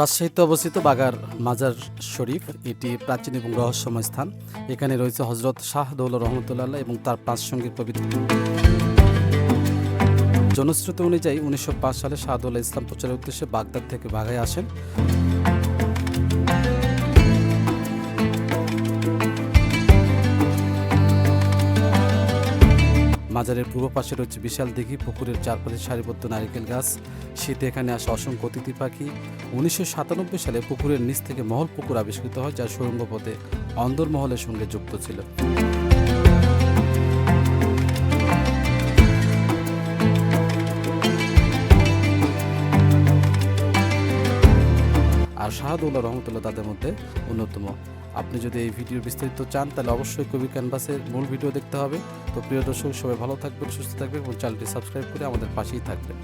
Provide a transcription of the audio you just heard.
রাজশাহীতে অবস্থিত বাগার মাজার শরীফ, এটি প্রাচীন এবং রহস্যময় স্থান এখানে রয়েছে হজরত শাহ দৌল রহমতুল্লাহ এবং তার পাঁচ সঙ্গীর পবিত্র জনশ্রুতি অনুযায়ী উনিশশো পাঁচ সালে শাহদুল্লাহ ইসলাম প্রচারের উদ্দেশ্যে বাগদাদ থেকে বাঘায় আসেন। মাজারের পূর্ব পাশে রয়েছে বিশাল দিঘি, পুকুরের চারপাশে সারিবদ্ধ নারিকেল গাছ। শীতে এখানে আসে অসংখ্য অতিথি পাখি। উনিশশো সাতানব্বই সালে পুকুরের নিচ থেকে মহল পুকুর আবিষ্কৃত হয়, যা সুরঙ্গ পথে অন্দরমহলের সঙ্গে যুক্ত ছিল। আর শাহাদুল্লাহ রহমতুল্লাহ তাদের মধ্যে অন্যতম। আপনি যদি এই ভিডিও বিস্তারিত চান, তাহলে অবশ্যই কবি ক্যানভাসের মূল ভিডিও দেখতে হবে। তো প্রিয় দর্শক, সবাই ভালো থাকবেন, সুস্থ থাকবেন এবং চ্যানেলটি সাবস্ক্রাইব করে আমাদের পাশেই থাকবেন।